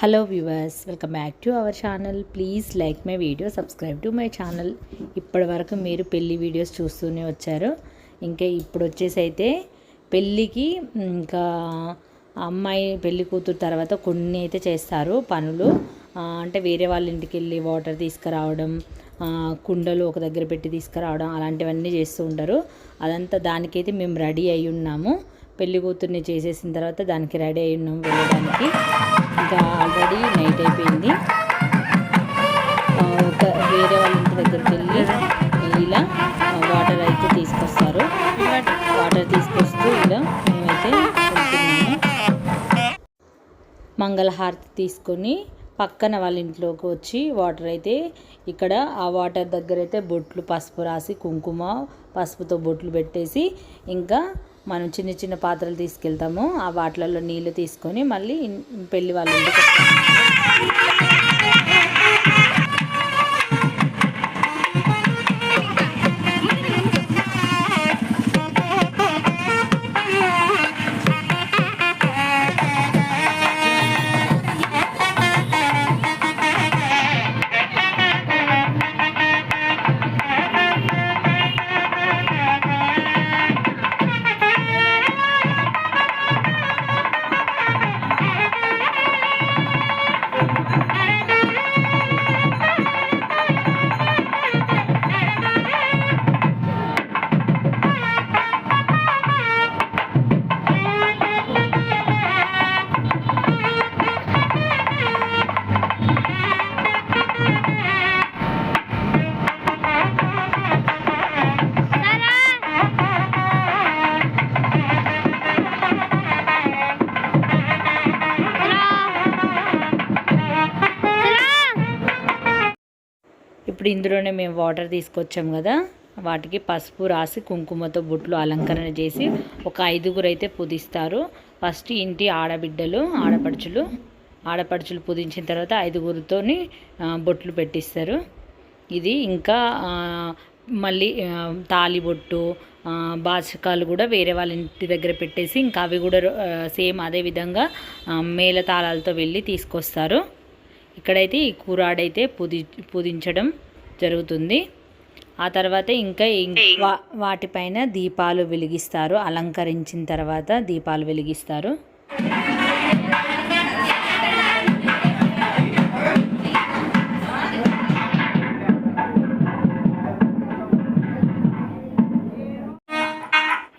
Hello viewers welcome back to our channel please like my video subscribe to my channel ఇప్పటి వరకు మీరు పెళ్ళి videos చూస్తూనే వచ్చారు. ఇంకా ఇప్పుడు వచ్చేసి అయితే పెళ్ళికి ఇంకా అమ్మాయి పెళ్ళి కూతురు తర్వాత కొన్ని అయితే చేస్తారు. పనులు అంటే వేరే వాళ్ళ ఇంటికి వెళ్ళి వాటర్ తీసుకురావడం కుండలు ఒక దగ్గర పెట్టి తీసుకురావడం అలాంటివన్నీ చేస్తూ ఉంటారు. అదంతా దానికైతే మేము రెడీ అయి ఉన్నాము. పెళ్ళి కూతుర్ని చేసేసిన తర్వాత దానికి రెడీ అయి ఉన్నాం వెళ్ళడానికి. ఇంకా ఆల్రెడీ నైట్ అయిపోయింది. ఒక వేరే వాళ్ళ ఇంటి దగ్గరికి వెళ్ళి ఇలా వాటర్ అయితే తీసుకొస్తారు. వాటర్ తీసుకొస్తూ ఇలా మేమైతే మంగళహారతి తీసుకొని పక్కన వాళ్ళ ఇంట్లోకి వచ్చి వాటర్ అయితే ఇక్కడ ఆ వాటర్ దగ్గర అయితే బొట్లు పసుపు రాసి కుంకుమ పసుపుతో బొట్లు పెట్టేసి ఇంకా మనం చిన్న చిన్న పాత్రలు తీసుకెళ్తాము ఆ వాటిలలో నీళ్ళు తీసుకొని మళ్ళీ పెళ్ళి పెళ్ళి వాళ్ళ ఇందులోనే మేము వాటర్ తీసుకొచ్చాం కదా. వాటికి పసుపు రాసి కుంకుమతో బొట్లు అలంకరణ చేసి ఒక ఐదుగురు అయితే పుదిస్తారు. ఫస్ట్ ఇంటి ఆడబిడ్డలు ఆడపడుచులు ఆడపడుచులు పుదించిన తర్వాత ఐదుగురితోని బొట్లు పెట్టిస్తారు. ఇది ఇంకా మళ్ళీ ఆ, తాళి బొట్టు ఆ, బాచకాలు కూడా వేరే వాళ్ళ ఇంటి దగ్గర పెట్టేసి ఇంకా అవి కూడా సేమ్ అదే విధంగా మేళ తాళాలతో వెళ్ళి తీసుకొస్తారు. ఇక్కడైతే ఈ కూరాడైతే పుది పుదించడం జరుగుతుంది. ఆ తర్వాత ఇంకా వాటిపైన దీపాలు వెలిగిస్తారు. అలంకరించిన తర్వాత దీపాలు వెలిగిస్తారు.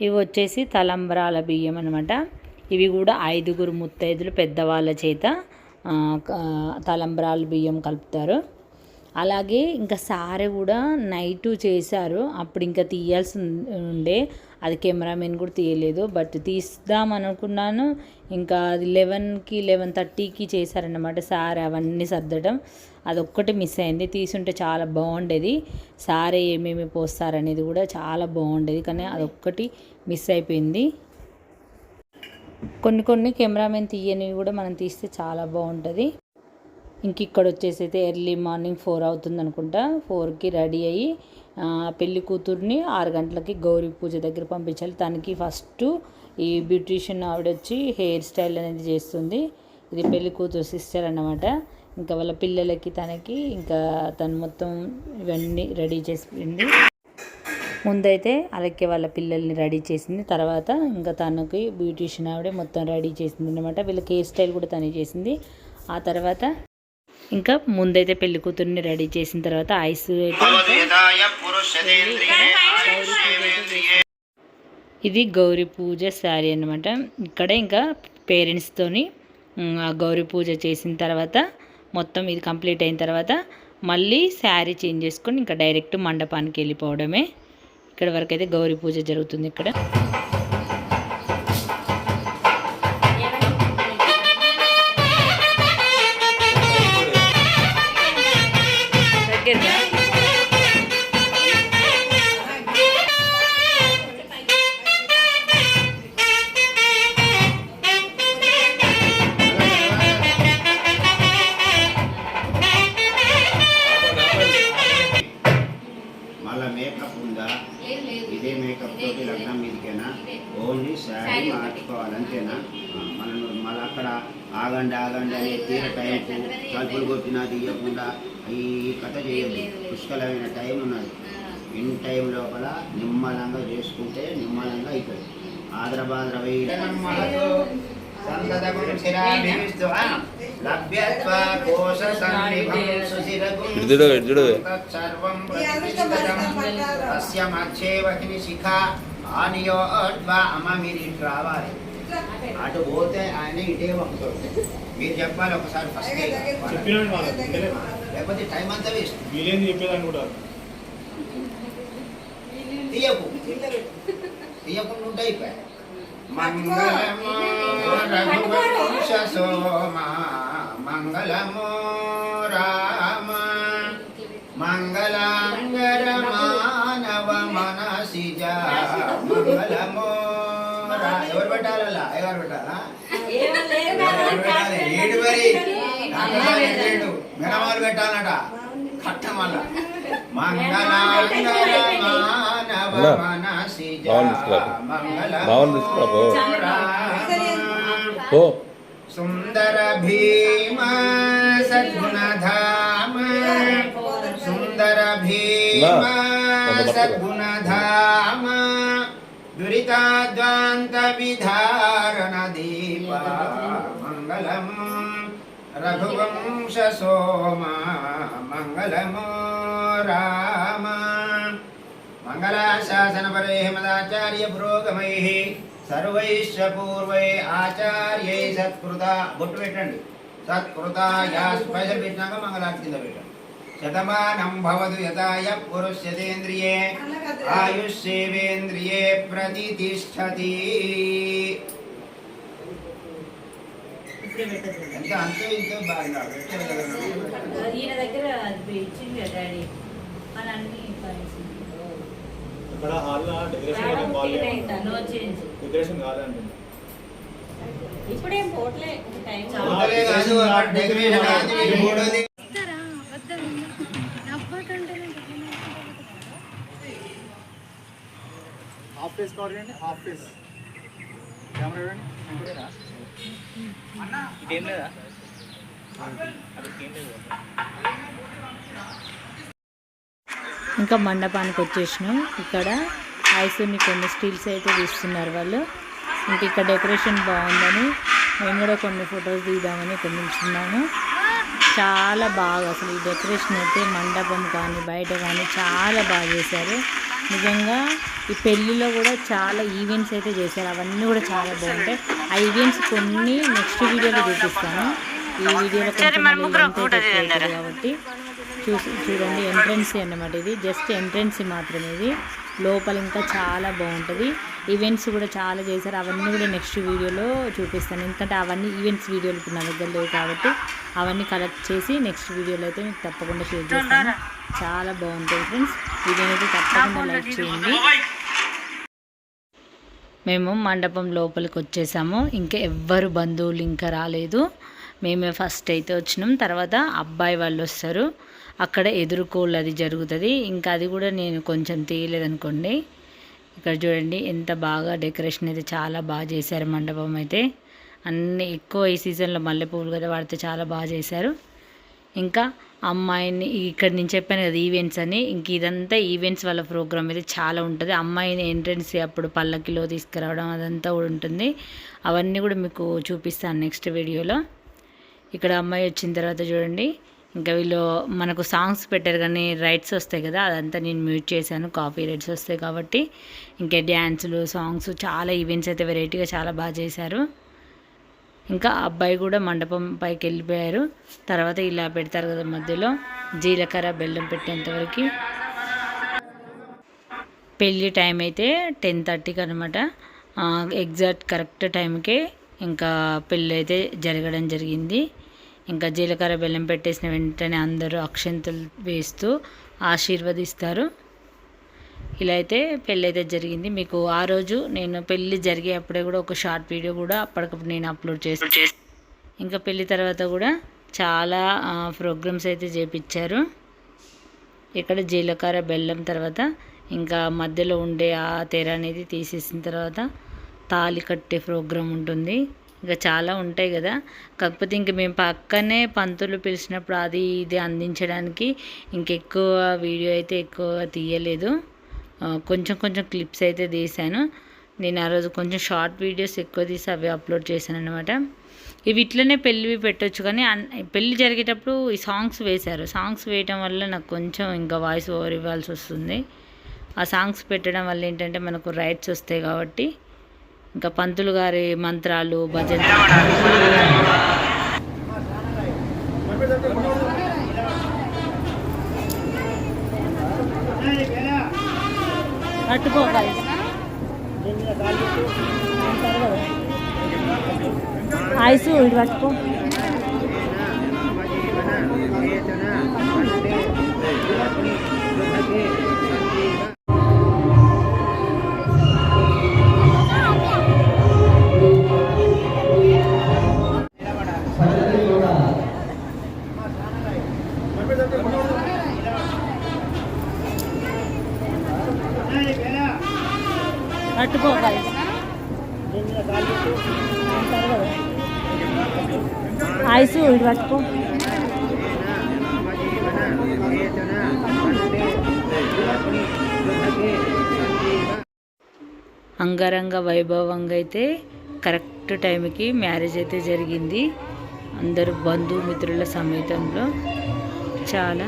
ఇవి వచ్చేసి తలంబ్రాల బియ్యం అనమాట ఇవి కూడా ఐదుగురు ముత్తైదులు పెద్దవాళ్ళ చేత తలంబ్రాల బియ్యం కలుపుతారు. అలాగే ఇంకా సారే కూడా నైట్ చేశారు. అప్పుడు ఇంకా తీయాల్సి ఉండే అది కెమెరామెన్ కూడా తీయలేదు. బట్ తీస్తాం అనుకున్నాను. ఇంకా అది లెవెన్కి లెవెన్ థర్టీకి చేశారన్నమాట సార్ అవన్నీ సర్దడం. అదొక్కటి మిస్ అయింది. తీసుంటే చాలా బాగుండేది. సారే ఏమేమి పోస్తారనేది కూడా చాలా బాగుండేది. కానీ అదొక్కటి మిస్ అయిపోయింది. కొన్ని కొన్ని కెమెరామెన్ తీయనివి కూడా మనం తీస్తే చాలా బాగుంటుంది. ఇంక ఇక్కడ వచ్చేసి అయితే ఎర్లీ మార్నింగ్ ఫోర్ అవుతుంది అనుకుంటా. ఫోర్కి రెడీ అయ్యి పెళ్ళి కూతుర్ని ఆరు గంటలకి గౌరీ పూజ దగ్గర పంపించాలి. తనకి ఫస్ట్ ఈ బ్యూటీషియన్ ఆవిడ వచ్చి హెయిర్ స్టైల్ అనేది చేస్తుంది. ఇది పెళ్ళి కూతురు సిస్టర్ అన్నమాట. ఇంకా వాళ్ళ పిల్లలకి తనకి ఇంకా తను మొత్తం ఇవన్నీ రెడీ చేసింది. ముందైతే అలక్కే వాళ్ళ పిల్లల్ని రెడీ చేసింది. తర్వాత ఇంకా తనకి బ్యూటీషియన్ ఆవిడే మొత్తం రెడీ చేసింది అనమాట వీళ్ళకి హెయిర్ స్టైల్ కూడా తనే చేసింది. ఆ తర్వాత ఇంకా ముందైతే పెళ్ళి కూతుర్ని రెడీ చేసిన తర్వాత ఐస్ ఇది గౌరీ పూజ శారీ అనమాట ఇక్కడ ఇంకా పేరెంట్స్తోని ఆ గౌరీ పూజ చేసిన తర్వాత మొత్తం ఇది కంప్లీట్ అయిన తర్వాత మళ్ళీ శారీ చేంజ్ చేసుకొని ఇంకా డైరెక్ట్ మండపానికి వెళ్ళిపోవడమే. ఇక్కడ వరకు అయితే గౌరీ పూజ జరుగుతుంది ఇక్కడ. ఆగండి ఆగండి అని తీర టైంకు తలుపులు కొట్టినా తీయకుండా ఈ కథ చేయదు పుష్కలమైన టైం ఉన్నది. ఇన్ టైం లోపల నిమ్మలంగా చేసుకుంటే నిమ్మలంగా. తస్య వహిని శిఖ. ఆనియో మీరు ఇటు రావాలి. అటు పోతే ఆయన ఇటే పంపుతాడు. మీరు చెప్పాలి ఒకసారి ఫస్ట్. లేకపోతే టైం అంతా వేస్ట్. వీలేంది చెప్పేదాన్ని కూడా. తీయకు. తీయకుండా ఉంటే అయిపోయా మంగళము రఘువంశ సోమ మంగళము రామ పెట్టాలా? ఎవరు పెట్టాలి? ఏడు మరి? మెనవాళ్ళు పెట్టాలట. రామ. ఓ సుందర భీమ సద్గుణధామ. సుందర భీమ. సద్గుణధామ. దురితాద్వాంత విధారణ దీప మంగళం రఘువంశ సోమ మంగళము రామ మంగళాశాసనపరే మదాచార్య పురోగమై సర్వైశ్చ పూర్వై ఆచార్యై సత్కృత బొట్టు పెట్టండి సత్కృత యా పైసలు పెట్టినాక మంగళార్తి కింద పెట్టండి శతమానం భవతు యథాయ పురుష్యతేంద్రియే ఆయుష్యేవేంద్రియే ప్రతిష్టతి ఎంత? అంతే ఇంతే బాగా. పెట్టారు కదా నాకు. ఈయన దగ్గర అది ఇచ్చింది కదా డాడీ. మన అన్ని ఇక్కడ హాల్లో డెకరేషన్ ఏం బాగాలేదు. No change. డెకరేషన్ కాదండి. ఇప్పుడేం పోట్లే టైం డెకరేషన్ కాదు ఇది మూడోది హాఫ్ ఫేస్ కవర్ చేయండి హాఫ్ ఫేస్ కెమెరా చూడండి ఇదేం లేదా? ఇంకా మండపానికి వచ్చేసినాం. ఇక్కడ ఐసుని కొన్ని స్టీల్స్ అయితే తీస్తున్నారు వాళ్ళు. ఇంక ఇక్కడ డెకరేషన్ బాగుందని మేము కూడా కొన్ని ఫొటోస్ తీద్దామని ఇక్కడ నిల్చున్నాను చాలా బాగా అసలు ఈ డెకరేషన్ అయితే మండపం కానీ బయట కానీ చాలా బాగా చేశారు. నిజంగా ఈ పెళ్ళిలో కూడా చాలా ఈవెంట్స్ అయితే చేశారు. అవన్నీ కూడా చాలా బాగుంటాయి. ఆ ఈవెంట్స్ కొన్ని నెక్స్ట్ వీడియోలో చూపిస్తాను. ఈ వీడియోలో కొంచెం కాబట్టి చూసి చూడండి ఎంట్రన్స్ అన్నమాట ఇది. జస్ట్ ఎంట్రన్స్ మాత్రమే ఇది. లోపల ఇంకా చాలా బాగుంటుంది. ఈవెంట్స్ కూడా చాలా చేశారు. అవన్నీ కూడా నెక్స్ట్ వీడియోలో చూపిస్తాను. ఎందుకంటే అవన్నీ ఈవెంట్స్ వీడియోలు నా దగ్గర లేవు కాబట్టి అవన్నీ కలెక్ట్ చేసి నెక్స్ట్ వీడియోలో అయితే మీకు తప్పకుండా షేర్ చేస్తాను. చాలా బాగుంటుంది ఫ్రెండ్స్ వీడియోని అయితే తప్పకుండా లైక్ చేయండి. మేము మండపం లోపలికి వచ్చేసాము. ఇంకా ఎవ్వరు బంధువులు ఇంకా రాలేదు. మేమే ఫస్ట్ అయితే వచ్చినాం. తర్వాత అబ్బాయి వాళ్ళు వస్తారు. అక్కడ ఎదుర్కోళ్ళు అది జరుగుతుంది. ఇంకా అది కూడా నేను కొంచెం తీయలేదనుకోండి. ఇక్కడ చూడండి ఎంత బాగా డెకరేషన్ అయితే చాలా బాగా చేశారు మండపం అయితే. అన్ని ఎక్కువ ఈ సీజన్లో మల్లెపూలు కదా వాడితే చాలా బాగా చేశారు. ఇంకా అమ్మాయిని ఇక్కడ నేను చెప్పాను కదా ఈవెంట్స్ అని ఇంక ఇదంతా ఈవెంట్స్ వాళ్ళ ప్రోగ్రామ్ అయితే చాలా ఉంటుంది. అమ్మాయిని ఎంట్రన్స్ అప్పుడు పల్లకిలో తీసుకురావడం అదంతా కూడా ఉంటుంది. అవన్నీ కూడా మీకు చూపిస్తాను నెక్స్ట్ వీడియోలో ఇక్కడ అమ్మాయి వచ్చిన తర్వాత చూడండి ఇంకా వీళ్ళు మనకు సాంగ్స్ పెట్టారు కానీ రైట్స్ వస్తాయి కదా అదంతా నేను మ్యూట్ చేశాను. కాపీ రైట్స్ వస్తాయి కాబట్టి ఇంకా డ్యాన్సులు సాంగ్స్ చాలా ఈవెంట్స్ అయితే వెరైటీగా చాలా బాగా చేశారు. ఇంకా అబ్బాయి కూడా మండపం పైకి వెళ్ళిపోయారు. తర్వాత ఇలా పెడతారు కదా మధ్యలో జీలకర్ర బెల్లం పెట్టేంతవరకు పెళ్ళి టైం అయితే టెన్ థర్టీకి అనమాట ఎగ్జాక్ట్ కరెక్ట్ టైంకే ఇంకా పెళ్ళి అయితే జరగడం జరిగింది. ఇంకా జీలకర్ర బెల్లం పెట్టేసిన వెంటనే అందరూ అక్షంతలు వేస్తూ ఆశీర్వదిస్తారు. ఇలా అయితే పెళ్ళి అయితే జరిగింది. మీకు ఆ రోజు నేను పెళ్ళి జరిగే అప్పుడే కూడా ఒక షార్ట్ వీడియో కూడా అప్పటికప్పుడు నేను అప్లోడ్ చేసి ఇంకా పెళ్ళి తర్వాత కూడా చాలా ప్రోగ్రామ్స్ అయితే చేపించారు. ఇక్కడ జీలకర్ర బెల్లం తర్వాత ఇంకా మధ్యలో ఉండే ఆ తెర అనేది తీసేసిన తర్వాత తాళి కట్టే ప్రోగ్రాం ఉంటుంది. ఇంకా చాలా ఉంటాయి కదా. కాకపోతే ఇంక మేము పక్కనే పంతులు పిలిచినప్పుడు అది ఇది అందించడానికి ఇంకెక్కువ వీడియో అయితే ఎక్కువ తీయలేదు. కొంచెం కొంచెం క్లిప్స్ అయితే తీశాను. నేను ఆ రోజు కొంచెం షార్ట్ వీడియోస్ ఎక్కువ తీసి అవి అప్లోడ్ చేశాను అనమాట ఇవి ఇట్లనే పెళ్ళివి పెట్టొచ్చు కానీ అన్- పెళ్ళి జరిగేటప్పుడు ఈ సాంగ్స్ వేశారు. సాంగ్స్ వేయటం వల్ల నాకు కొంచెం ఇంకా వాయిస్ ఓవర్ ఇవ్వాల్సి వస్తుంది. ఆ సాంగ్స్ పెట్టడం వల్ల ఏంటంటే మనకు రైట్స్ వస్తాయి కాబట్టి ఇంకా పంతులు గారి మంత్రాలు భజన పట్టుకోవాలి. ఐసు ఇది పట్టుకో. పట్టుకో అంగరంగ వైభవంగా అయితే కరెక్ట్ టైంకి మ్యారేజ్ అయితే జరిగింది. అందరూ బంధుమిత్రుల సమేతంలో చాలా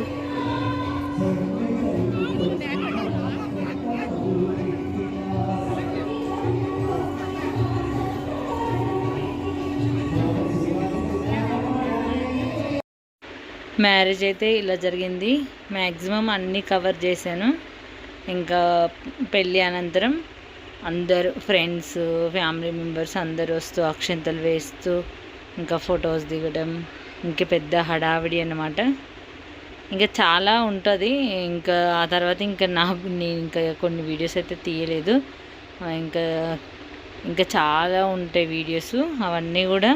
మ్యారేజ్ అయితే ఇలా జరిగింది. మ్యాక్సిమం అన్నీ కవర్ చేశాను. ఇంకా పెళ్ళి అనంతరం అందరు ఫ్రెండ్స్ ఫ్యామిలీ మెంబర్స్ అందరు వస్తూ అక్షంతలు వేస్తూ ఇంకా ఫొటోస్ దిగడం ఇంకా పెద్ద హడావిడి అన్నమాట. ఇంకా చాలా ఉంటుంది. ఇంకా ఆ తర్వాత ఇంకా నాకు నేను ఇంకా కొన్ని వీడియోస్ అయితే తీయలేదు. ఇంకా ఇంకా చాలా ఉంటాయి వీడియోస్. అవన్నీ కూడా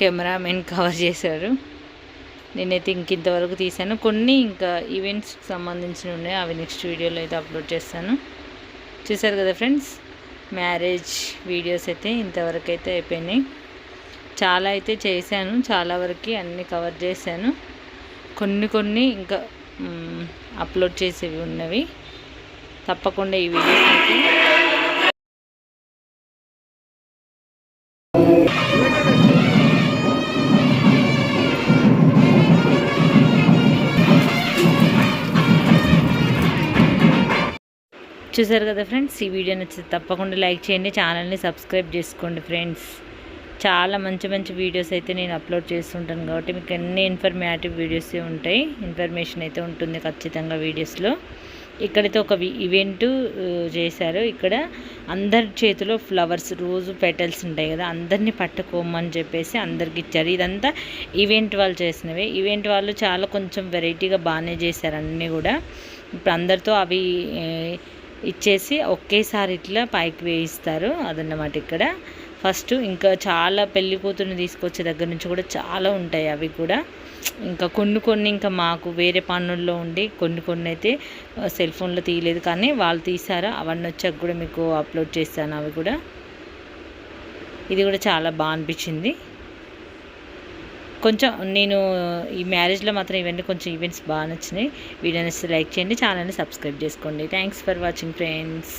కెమెరామెన్ కవర్ చేశారు. నేనైతే ఇంక ఇంతవరకు తీసాను కొన్ని ఇంకా ఈవెంట్స్కి సంబంధించిన ఉన్నాయి. అవి నెక్స్ట్ వీడియోలో అయితే అప్లోడ్ చేస్తాను. చూసారు కదా ఫ్రెండ్స్ మ్యారేజ్ వీడియోస్ అయితే ఇంతవరకు అయితే అయిపోయినాయి. చాలా అయితే చేశాను. చాలా వరకు అన్నీ కవర్ చేశాను. కొన్ని కొన్ని ఇంకా అప్లోడ్ చేసేవి ఉన్నవి. తప్పకుండా ఈ వీడియోస్ అయితే చూసారు కదా ఫ్రెండ్స్? ఈ వీడియో నచ్చితే తప్పకుండా లైక్ చేయండి ఛానల్ని సబ్స్క్రైబ్ చేసుకోండి ఫ్రెండ్స్. చాలా మంచి మంచి వీడియోస్ అయితే నేను అప్లోడ్ చేస్తుంటాను కాబట్టి మీకు అన్ని ఇన్ఫర్మేటివ్ వీడియోస్ ఉంటాయి ఇన్ఫర్మేషన్ అయితే ఉంటుంది ఖచ్చితంగా వీడియోస్లో. ఇక్కడైతే ఒక ఈవెంట్ చేశారు. ఇక్కడ అందరి చేతిలో ఫ్లవర్స్ రోజు పెటల్స్ ఉంటాయి కదా అందరినీ పట్టుకోమని చెప్పేసి అందరికి ఇచ్చారు. ఇదంతా ఈవెంట్ వాళ్ళు చేసినవి. ఈవెంట్ వాళ్ళు చాలా కొంచెం వెరైటీగా బాగానే చేశారు అన్నీ కూడా. ఇప్పుడు అందరితో అవి ఇచ్చేసి ఒకేసారి ఇట్లా పైకి వేయిస్తారు అదన్నమాట ఇక్కడ. ఫస్ట్ ఇంకా చాలా పెళ్ళి కూతురుని తీసుకొచ్చే దగ్గర నుంచి కూడా చాలా ఉంటాయి అవి కూడా. ఇంకా కొన్ని కొన్ని ఇంకా మాకు వేరే పనుల్లో ఉండి కొన్ని కొన్ని అయితే సెల్ ఫోన్లో తీయలేదు కానీ వాళ్ళు తీసారు అవన్నీ వచ్చాక కూడా మీకు అప్లోడ్ చేస్తాను అవి కూడా. ఇది కూడా చాలా బాగా అనిపించింది. కొంచెం నేను ఈ మ్యారేజ్లో మాత్రం ఇవన్నీ కొంచెం ఈవెంట్స్ బాగా నచ్చినాయి. వీడియో నచ్చితే లైక్ చేయండి ఛానల్ని సబ్స్క్రైబ్ చేసుకోండి. Thanks for watching friends